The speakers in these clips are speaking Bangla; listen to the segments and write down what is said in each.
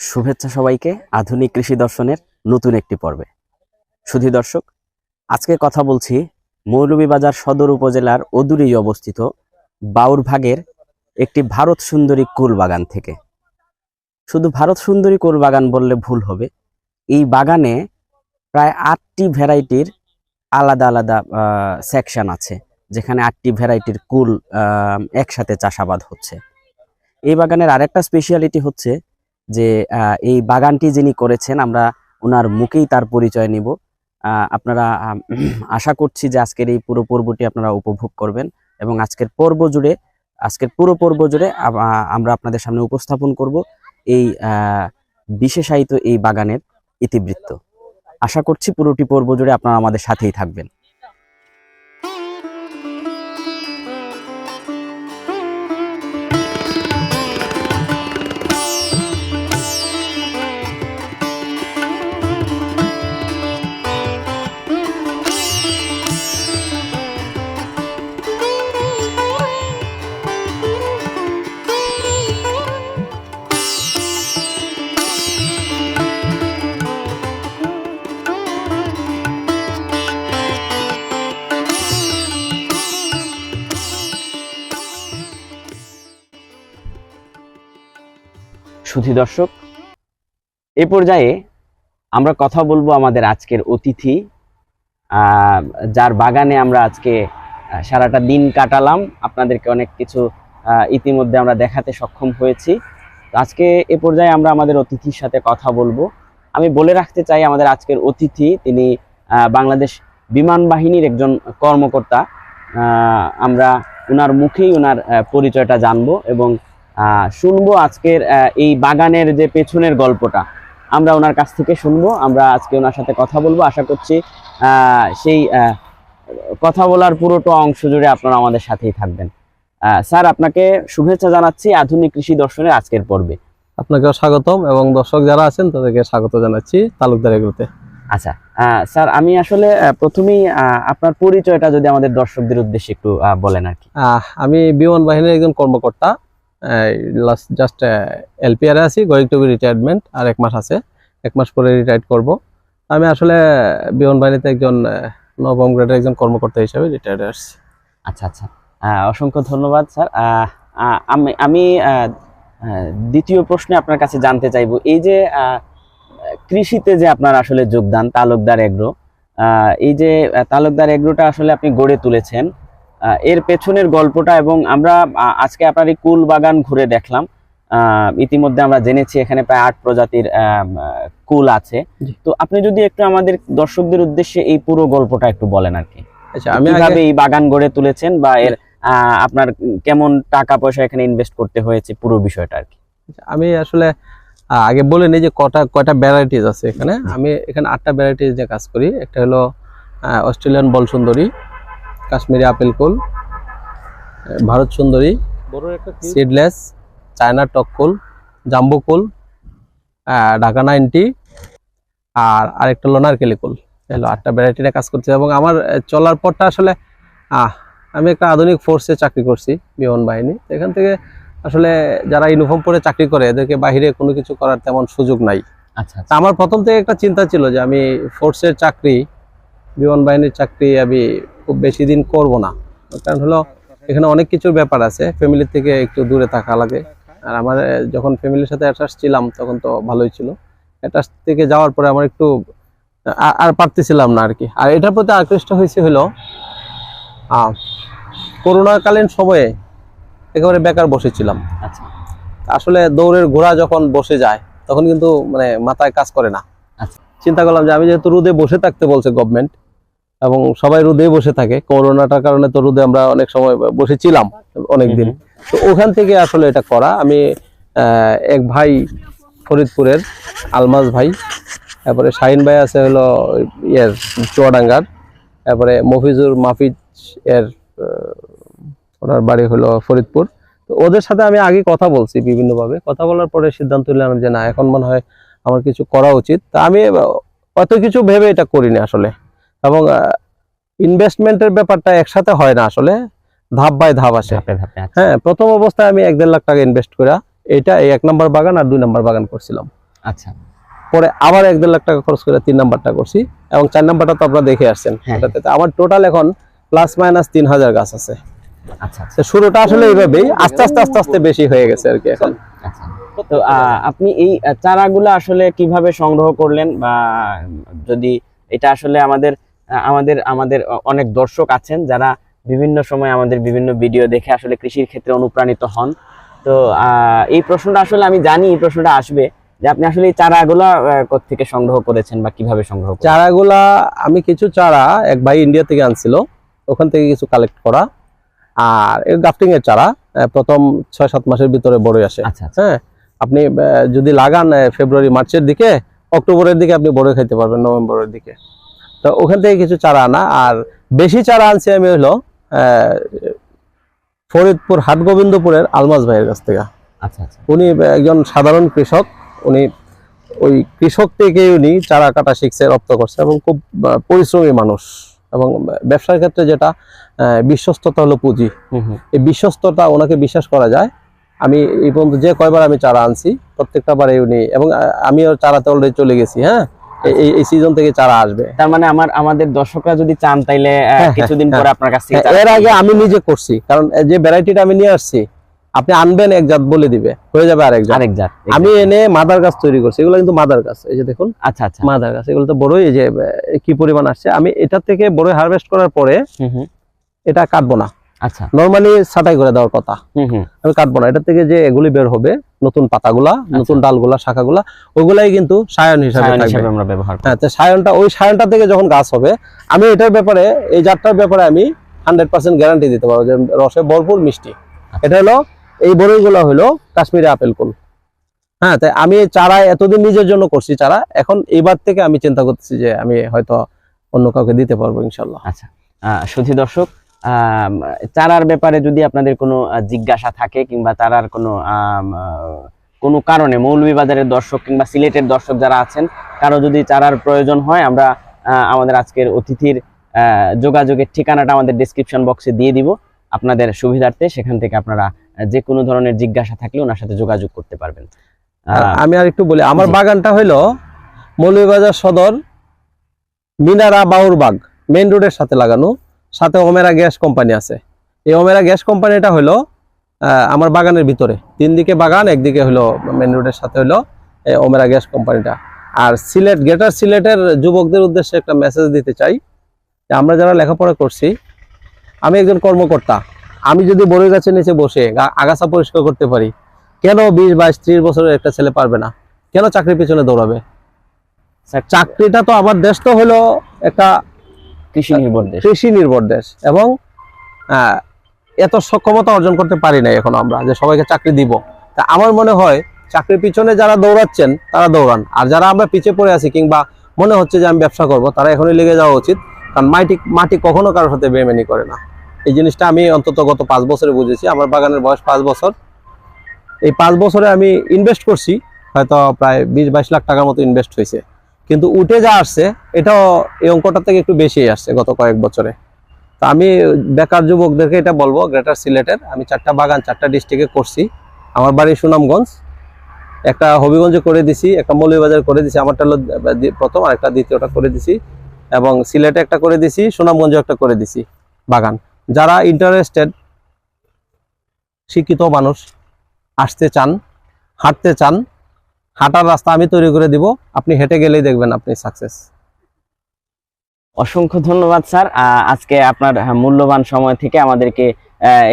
শুভেচ্ছা সবাইকে আধুনিক কৃষি দর্শনের নতুন একটি পর্বে। সুধী দর্শক, আজকে কথা বলছি মৌলভীবাজার সদর উপজেলার অদূরেই অবস্থিত বাউরভাগের একটি ভারত সুন্দরী কুল বাগান থেকে। শুধু ভারত সুন্দরী কুল বাগান বললে ভুল হবে, এই বাগানে প্রায় আটটি ভ্যারাইটির আলাদা আলাদা সেকশন আছে, যেখানে আটটি ভ্যারাইটির কুল একসাথে চাষাবাদ হচ্ছে। এই বাগানের আরেকটা স্পেশালিটি হচ্ছে যে এই বাগানটি যিনি করেছেন, আমরা ওনার মুখেই তার পরিচয় নিব। আপনারা আশা করছি যে আজকের এই পুরো পর্বটি আপনারা উপভোগ করবেন এবং আজকের পর্ব জুড়ে, আজকের পুরো পর্ব জুড়ে আম- আমরা আপনাদের সামনে উপস্থাপন করব এই বিশেষায়িত এই বাগানের ইতিবৃত্ত। আশা করছি পুরোটি পর্ব জুড়ে আপনারা আমাদের সাথেই থাকবেন। সুধী দর্শক এ পর্যায়ে আমরা কথা বলব আমাদের আজকের অতিথি যার বাগানে আমরা আজকে সারাটা দিন কাটালাম। আপনাদেরকে অনেক কিছু ইতিমধ্যে আমরা দেখাতে সক্ষম হয়েছি। আজকে এ পর্যায়ে আমরা আমাদের অতিথির সাথে কথা বলব। আমি বলে রাখতে চাই আমাদের আজকের অতিথি তিনি বাংলাদেশ বিমান বাহিনীর একজন কর্মকর্তা। আমরা ওনার মুখেই আহ, পরিচয়টা জানব এবং শুনব আজকের এই বাগানের যে পেছনের গল্পটা। আমরা ওনার কাছ থেকে শুনব আমরা আজকে ওনার সাথে কথা বলব। আশা করছি সেই কথা বলার পুরোটা অংশ জুড়ে আপনারা আমাদের সাথেই থাকবেন। স্যার আপনাকে শুভেচ্ছা জানাচ্ছি আধুনিক কৃষি দর্শনের আজকের পর্বে। আপনাকেও স্বাগতম এবং দর্শক যারা আছেন তাদেরকে স্বাগত জানাচ্ছি তালুকদার এগুলোতে আচ্ছা আহ, স্যার আমি আসলে প্রথমেই আহ, আপনার পরিচয়টা যদি আমাদের দর্শকদের উদ্দেশ্যে একটু আহ, বলেন আর কি। আহ, আমি বিমান বাহিনীর একজন কর্মকর্তা। জাস্ট এলপিআর আছি গোয়িং টু বি রিটায়ারমেন্ট আর এক মাস আছে। এক মাস পরে রিটায়ার করব। আমি আসলে, বিমান বাহিনীতে একজন নবম গ্রেডের একজন কর্মকর্তা হিসেবে রিটায়ার্ড আসছি। আচ্ছা আচ্ছা। অসংখ্য ধন্যবাদ, স্যার। আমি আমি দ্বিতীয় প্রশ্নে আপনার কাছে জানতে চাইব। এই যে কৃষিতে যে আপনার আসলে যোগদান, তালুকদার এগ্রো এই যে তালুকদার এগ্রোটা আসলে আপনি গড়ে তুলেছেন এর পেছনের গল্পটা এবং আমরা আজকে আপনার এই কুল বাগান ঘুরে দেখলাম। আহ, ইতিমধ্যে আমরা জেনেছি এখানে প্রায় আট প্রজাতির কুল আছে। তো আপনি যদি একটু আমাদের দর্শকদের উদ্দেশ্যে এই পুরো গল্পটা একটু বলেন আর কি। আচ্ছা কীভাবে এই বাগান গড়ে তুলেছেন বা এর আহ, আপনার কেমন টাকা পয়সা এখানে ইনভেস্ট করতে হয়েছে পুরো বিষয়টা আর কি। আমি আসলে আগে বলে নিই যে কটা কয়টা ভ্যারাইটিস আছে এখানে। আমি এখানে আটটা ভ্যারাইটিস নিয়ে কাজ করি। একটা হলো অস্ট্রেলিয়ান বল সুন্দরী কাশ্মীরি আপেল কুল ভারত সুন্দরী সিডলেস চায়না টককুল জাম্বু কুল ঢাকা নাইনটি আর আরেকটা হলো নারকেলি কুল। এগুলো আটটা ভ্যারাইটি নিয়ে কাজ করছি এবং আমার চলার পরটা আসলে আহ, আমি একটা আধুনিক ফোর্সে চাকরি করছি বিমান বাহিনী। এখান থেকে আসলে যারা ইউনিফর্ম পরে চাকরি করে এদেরকে বাইরে কোনো কিছু করার তেমন সুযোগ নাই। আচ্ছা তা আমার প্রথম থেকে একটা চিন্তা ছিল যে আমি ফোর্সের চাকরি বিমান বাহিনীর চাকরি আমি খুব বেশি দিন করব না। কারণ হলো এখানে অনেক কিছুর ব্যাপার আছে ফ্যামিলির থেকে একটু দূরে থাকা লাগে। আর আমার যখন ফ্যামিলির সাথে অ্যাটাচ ছিলাম তখন তো ভালোই ছিল। অ্যাটাচ থেকে যাওয়ার পরে আমার একটু আর পারতেছিলাম না আর কি আর এটার প্রতি আকৃষ্ট হয়েছে হলো আহ, করোনাকালীন সময়ে একেবারে বেকার বসেছিলাম। আচ্ছা। আসলে দৌড়ের ঘোড়া যখন বসে যায় তখন কিন্তু মানে মাথায় কাজ করে না। আচ্ছা। চিন্তা করলাম যে আমি যেহেতু রোদে বসে থাকতে বলছে গভর্নমেন্ট এবং সবাই রোদে বসে থাকে। করোনাটার কারণে তো রোদে আমরা অনেক সময় বসেছিলাম অনেক দিন তো ওখান থেকে আসলে এটা করা। আমি এক ভাই ফরিদপুরের, আলমাজ ভাই, তারপরে শাহিন ভাই আছে হলো ইয়ের চুয়াডাঙ্গার, তারপরে মফিজুর মাফিজ এর ওনার বাড়ি হলো ফরিদপুর। তো ওদের সাথে আমি আগে কথা বলছি বিভিন্নভাবে। কথা বলার পরে সিদ্ধান্ত নিলাম যে না, এখন মনে হয় আমার কিছু করা উচিত। তা আমি অত কিছু ভেবে এটা করিনি আসলে। এবং ইনভেস্টমেন্টের ব্যাপারটা একসাথে হয় না আসলে ধাপ বাই ধাপ আসে। হ্যাঁ প্রথম অবস্থায় আমি এক দেড় লাখ টাকা ইনভেস্ট করে এটা এই এক নম্বর বাগান আর দুই নম্বর বাগান করছিলাম। আচ্ছা। পরে আবার এক দেড় লাখ টাকা খরচ করে তিন নাম্বারটা করছি এবং চার নাম্বারটা তো আপনারা দেখে আসছেন হ্যাঁ। এটাতে। আমার টোটাল এখন প্লাস মাইনাস তিন হাজার গাছ আছে। আচ্ছা আচ্ছা। শুরুটা আসলে এইভাবেই আস্তে আস্তে আস্তে আস্তে বেশি হয়ে গেছে আর কি এখন। আচ্ছা। তো আহ, আপনি এই চারাগুলো আসলে কীভাবে সংগ্রহ করলেন বা যদি এটা আসলে আমাদের আমাদের আমাদের অনেক দর্শক আছেন যারা বিভিন্ন সময় আমাদের বিভিন্ন ভিডিও দেখে আসলে কৃষির ক্ষেত্রে অনুপ্রাণিত হন। তো এই প্রশ্নটা আসলে আমি জানি এই প্রশ্নটা আসবে যে আপনি আসলে এই চারাগুলো থেকে সংগ্রহ করেছেন বা কীভাবে সংগ্রহ চারাগুলা আমি কিছু চারা এক ভাই ইন্ডিয়া থেকে আনছিল ওখান থেকে কিছু কালেক্ট করা। আর এই গ্রাফটিং এর চারা প্রথম ছয় সাত মাসের ভিতরে বড়ই আসে। আচ্ছা আচ্ছা। হ্যাঁ আপনি যদি লাগান ফেব্রুয়ারি মার্চের দিকে অক্টোবরের দিকে আপনি বড় খাইতে পারবেন নভেম্বরের দিকে। তো ওখান থেকে কিছু চারা আনা আর বেশি চারা আনছি আমি হলো ফরিদপুর হাটগোবিন্দপুরের আলমাজ ভাইয়ের কাছ থেকে। আচ্ছা আচ্ছা। উনি একজন সাধারণ কৃষক উনি ওই কৃষক থেকে উনি চারা কাটা শিখছে রপ্ত করছে এবং খুব পরিশ্রমী মানুষ। এবং ব্যবসার ক্ষেত্রে যেটা বিশ্বস্ততা হলো পুঁজি। এই বিশ্বস্ততা ওনাকে বিশ্বাস করা যায়। আমি এই পর্যন্ত যে কয়বার আমি চারা আনছি প্রত্যেকটা বারে উনি এবং আমিও চারাতে অলরেডি চলে গেছি হ্যাঁ? এই- সিজন থেকে চারা আসবে। তার মানে আমার আমাদের দর্শকরা যদি চান তাইলে হ্যাঁ, কিছুদিন হ্যাঁ, পরে আপনার কাছ থেকে হ্যাঁ, এর আগে আমি নিজে করছি কারণ যে ভ্যারাইটিটা আমি নিয়ে আসছি আপনি আনবেন এক জাত বলে দিবে হয়ে যাবে আরেক জাত। আরেক জাত আমি এনে মাদার গাছ তৈরি করছি এগুলো কিন্তু মাদার গাছ এই যে দেখুন। আচ্ছা আচ্ছা। মাদার গাছ এগুলো তো বড়ই যে কি পরিমাণ আসছে। আমি এটা থেকে বড়ই হারভেস্ট করার পরে এটা কাটবো না। আচ্ছা। নর্মালি ছাটাই করে দেওয়ার কথা। আমি কাটবো না এটা থেকে যে এগুলি বের হবে নতুন পাতাগুলা নতুন ডালগুলা শাখাগুলা ওগুলাই কিন্তু সায়ন হিসাবে থাকবে। আমরা ব্যবহার করি হ্যাঁ তো সায়নটা ওই সায়নটা থেকে যখন গাছ হবে আমি এটার ব্যাপারে এই জাতটার ব্যাপারে আমি হান্ড্রেড পার্সেন্ট গ্যারান্টি দিতে পারব যে রসে ভরপুর মিষ্টি। এটা হলো এই বড়ইগুলো হলো কাশ্মীরি আপেল কুল। হ্যাঁ তাই আমি চারা এতদিন নিজের জন্য করছি চারা এখন এইবার থেকে আমি চিন্তা করতেছি যে আমি হয়তো অন্য কাউকে দিতে পারব ইনশাল্লাহ আচ্ছা। সুধী দর্শক চারার ব্যাপারে যদি আপনাদের কোনো জিজ্ঞাসা থাকে কিংবা চারার কোনো কোনো কারণে মৌলভীবাজারের দর্শক কিংবা সিলেটের দর্শক যারা আছেন কারও যদি চারার প্রয়োজন হয় আমরা আমাদের আজকের অতিথির যোগাযোগের ঠিকানাটা আমাদের ডিসক্রিপশন বক্সে দিয়ে দিব। আপনাদের সুবিধার্থে সেখান থেকে আপনারা যে কোনো ধরনের জিজ্ঞাসা থাকলে ওনার সাথে যোগাযোগ করতে পারবেন। আহ, আমি আর একটু বলি আমার বাগানটা হইল মৌলভীবাজার সদর মিনারা বাউরবাগ মেইন রোডের সাথে লাগানো। সাথে ওমেরা গ্যাস কোম্পানি আছে। এই ওমেরা গ্যাস কোম্পানিটা হলো আমার বাগানের ভিতরে। তিন দিকে বাগান একদিকে হলো মেইন রোডের সাথে হলো এই ওমেরা গ্যাস কোম্পানিটা। আর সিলেট গ্রেটার সিলেটের যুবকদের উদ্দেশ্যে একটা মেসেজ দিতে চাই যে আমরা যারা লেখাপড়া করছি আমি একজন কর্মকর্তা। আমি যদি বড়ই গাছের নিচে বসে আগাছা পরিষ্কার করতে পারি কেন বিশ বাইশ ত্রিশ বছরের একটা ছেলে পারবে না? কেন চাকরির পিছনে দৌড়াবে? স্যার, চাকরিটা তো আমার দেশ তো হলো একটা কৃষি নির্ভর দেশ। কৃষি নির্ভর দেশ। এবং এত সক্ষমতা অর্জন করতে পারি না এখন আমরা যে সবাইকে চাকরি দিব। তা আমার মনে হয় চাকরির পিছনে যারা দৌড়াচ্ছেন তারা দৌড়ান। আর যারা আমরা পিছিয়ে পড়ে আছি কিংবা মনে হচ্ছে যে আমি ব্যবসা করব তারা এখনই লেগে যাওয়া উচিত। কারণ মাটি মাটি কখনো কারোর সাথে বেমেনি করে না। এই জিনিসটা আমি অন্তত গত পাঁচ বছরে বুঝেছি। আমার বাগানের বয়স পাঁচ বছর। এই পাঁচ বছরে আমি ইনভেস্ট করছি। হয়তো প্রায় বিশ বাইশ লাখ টাকার মতো ইনভেস্ট হয়েছে। কিন্তু উঠে যা আসছে, এটাও এই অঙ্কটার থেকে একটু বেশি আসছে গত কয়েক বছরে। তো আমি বেকার যুবকদেরকে এটা বলব, গ্রেটার সিলেটের, আমি চারটা বাগান, চারটা ডিস্ট্রিক্টে করছি। আমার বাড়ি সুনামগঞ্জ। একটা হবিগঞ্জে করে দিছি, একটা মৌলভীবাজার করে দিছি, আমারটা হলো প্রথম, আর একটা দ্বিতীয়টা করে দিছি। এবং সিলেটে একটা করে দিছি সুনামগঞ্জে একটা করে দিছি বাগান। যারা ইন্টারেস্টেড শিক্ষিত মানুষ, আসতে চান, হাঁটতে চান হাঁটার রাস্তা আমি তৈরি করে দিব। আপনি হেঁটে গেলেই দেখবেন আপনি সাকসেস অসংখ্য ধন্যবাদ, স্যার। আজকে আপনার মূল্যবান সময় থেকে আমাদেরকে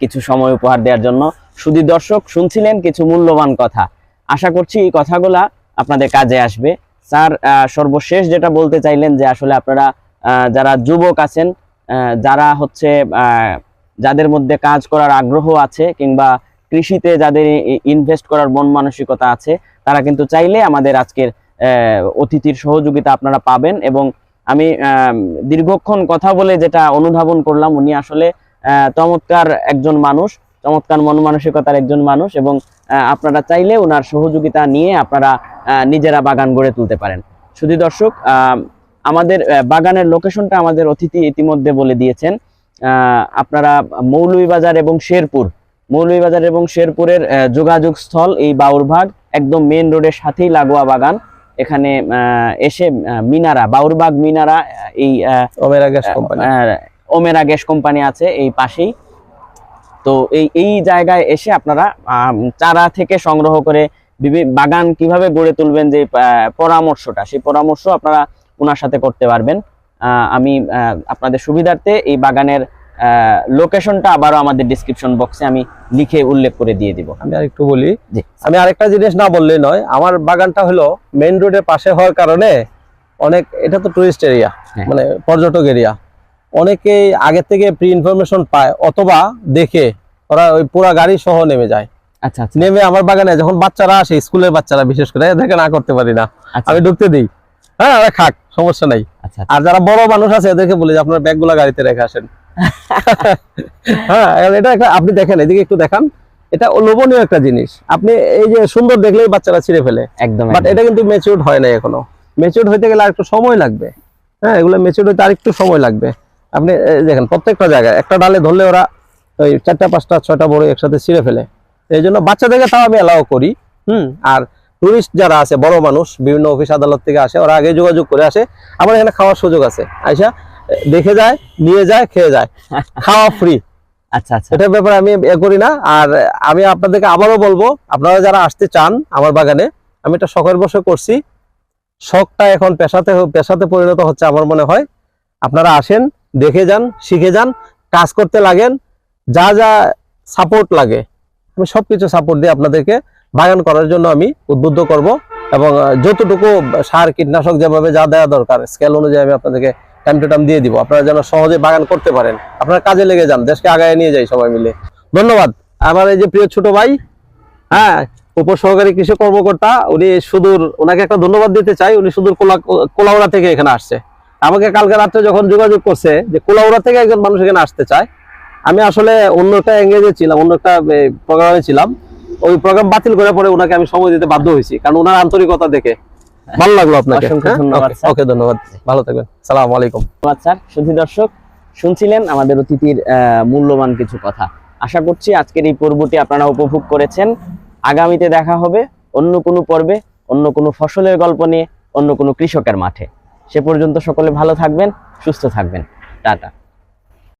কিছু সময় উপহার দেওয়ার জন্য। শুধু দর্শক, শুনছিলেন কিছু মূল্যবান কথা। আশা করছি এই কথাগুলা আপনাদের কাজে আসবে। স্যার সর্বশেষ যেটা বলতে চাইলেন যে আসলে আপনারা যারা যুবক আছেন যারা হচ্ছে যাদের মধ্যে কাজ করার আগ্রহ আছে কিংবা কৃষিতে যাদের ইনভেস্ট করার মন মানসিকতা আছে, তারা কিন্তু চাইলে আমাদের আজকের অতিথির সহযোগিতা আপনারা পাবেন এবং আমি দীর্ঘক্ষণ কথা বলে যেটা অনুধাবন করলাম, উনি আসলে চমৎকার একজন মানুষ, চমৎকার মন মানসিকতার একজন মানুষ এবং আপনারা চাইলে ওনার সহযোগিতা নিয়ে আপনারা নিজেরা বাগান গড়ে তুলতে পারেন। শুধু দর্শক আমাদের বাগানের লোকেশনটা আমাদের অতিথি ইতিমধ্যে বলে দিয়েছেন। আপনারা মৌলভীবাজার এবং শেরপুর মৌলভীবাজার এবং শেরপুরের যোগাযোগ স্থল এই বাউরবাগ একদম মেন রোডের সাথেই লাগোয়া বাগান। এখানে এসে মিনারা বাউরবাগ মিনারা এই Omera gas company. Omera gas company আছে এই পাশেই। তো এই এই জায়গায় এসে আপনারা চারা থেকে সংগ্রহ করে বাগান কীভাবে গড়ে তুলবেন যে পরামর্শটা সেই পরামর্শ আপনারা ওনার সাথে করতে পারবেন। আহ, আমি আহ, আপনাদের সুবিধার্থে এই বাগানের লোকেশনটা আবারও আমাদের ডিসক্রিপশন বক্সে আমি লিখে উল্লেখ করে দিয়ে দিব। আমি আরেকটু বলি আমি আরেকটা জিনিস না বললেই নয় আমার বাগানটা হলো মেইন রোডের পাশে হওয়ার কারণে অনেক এটা তো টুরিস্ট এরিয়া হ্যাঁ। মানে পর্যটক এরিয়া অনেকে আগে থেকে প্রি ইনফরমেশন পায় অথবা দেখে ওরা ওই পুরা গাড়ি সহ নেমে যায়। আচ্ছা আচ্ছা। নেমে আমার বাগানে যখন বাচ্চারা আসে স্কুলের বাচ্চারা বিশেষ করে এদেরকে না করতে পারি না। আচ্ছা। আমি ঢুকতে দিই। হ্যাঁ ওরা খাক সমস্যা নাই। আচ্ছা। আর যারা বড় মানুষ আছে এদেরকে বলি যে আপনার ব্যাগগুলো গাড়িতে রেখে আসেন। হ্যাঁ এটা একটা আপনি দেখেন এদিকে একটু দেখান। এটা লোভনীয় একটা জিনিস। আপনি এই যে সুন্দর দেখলেই বাচ্চারা ছিঁড়ে ফেলে। একদম বাট এটা কিন্তু ম্যাচিউরড হয় না এখনও। ম্যাচিউরড হইতে গেলে আরেকটু সময় লাগবে। হ্যাঁ এগুলো ম্যাচিউরড হইতে আরেকটু সময় লাগবে। আপনি দেখেন প্রত্যেকটা জায়গায় একটা ডালে ধরলে ওরা ওই চারটা পাঁচটা ছয়টা বড় একসাথে ছিঁড়ে ফেলে। এই জন্য বাচ্চাদেরকে তাও আমি অ্যালাউ করি হুম? আর টুরিস্ট যারা আছে বড় মানুষ বিভিন্ন অফিস আদালত থেকে আসে ওরা আগে যোগাযোগ করে আসে। আমার এখানে খাওয়ার সুযোগ আছে। আইসা দেখে যায় নিয়ে যায় খেয়ে যায়। খাওয়া ফ্রি আচ্ছা আচ্ছা। এটার ব্যাপারে আমি এ করি না। আর আমি আপনাদেরকে আবারও বলব আপনারা যারা আসতে চান আমার বাগানে আমি এটা শখের বসে করছি। শখটা এখন পেশাতে পেশাতে পরিণত হচ্ছে আমার মনে হয়। আপনারা আসেন দেখে যান শিখে যান কাজ করতে লাগেন যা যা সাপোর্ট লাগে আমি সবকিছু সাপোর্ট দিয়ে আপনাদেরকে বাগান করার জন্য আমি উদ্বুদ্ধ করব। এবং যতটুকু সার কীটনাশক যেভাবে যা দেওয়া দরকার স্কেল অনুযায়ী আমি আপনাদেরকে টাইম টু টাইম দিয়ে দিব। আপনারা যেন সহজে বাগান করতে পারেন। আপনারা কাজে লেগে যান, দেশকে আগায় নিয়ে যাই সবাই মিলে। ধন্যবাদ। আমার এই যে প্রিয় ছোট ভাই হ্যাঁ উপসহকারী কৃষি কর্মকর্তা, উনি সুদূর, ওনাকে একটা ধন্যবাদ দিতে চাই, উনি সুদূর কোলা, কোলাউড়া থেকে এখানে আসছে। আমাকে কালকে রাত্রে যখন যোগাযোগ করছে যে কোলাউড়া থেকে একজন মানুষ এখানে আসতে চায়, আমি আসলে অন্য একটা এঙ্গেজে ছিলাম, অন্য একটা প্রোগ্রামে ছিলাম। ওই প্রোগ্রাম বাতিল করে পরে ওনাকে আমি সময় দিতে বাধ্য হয়েছি, কারণ ওনার আন্তরিকতা দেখে। ভালো লাগল আপনাকে অসংখ্য হ্যাঁ? ধন্যবাদ, ওকে, ধন্যবাদ। ভালো থাকবেন। সালাম আলাইকুম। স্যার। সুধী দর্শক শুনছিলেন আমাদের অতিথির মূল্যবান কিছু কথা। আশা করছি আজকের এই পর্বটি আপনারা উপভোগ করেছেন। আগামীতে দেখা হবে অন্য কোনো পর্বে অন্য কোনো ফসলের গল্প নিয়ে অন্য কোনো কৃষকের মাঠে। সে পর্যন্ত সকলে ভালো থাকবেন সুস্থ থাকবেন। টাটা।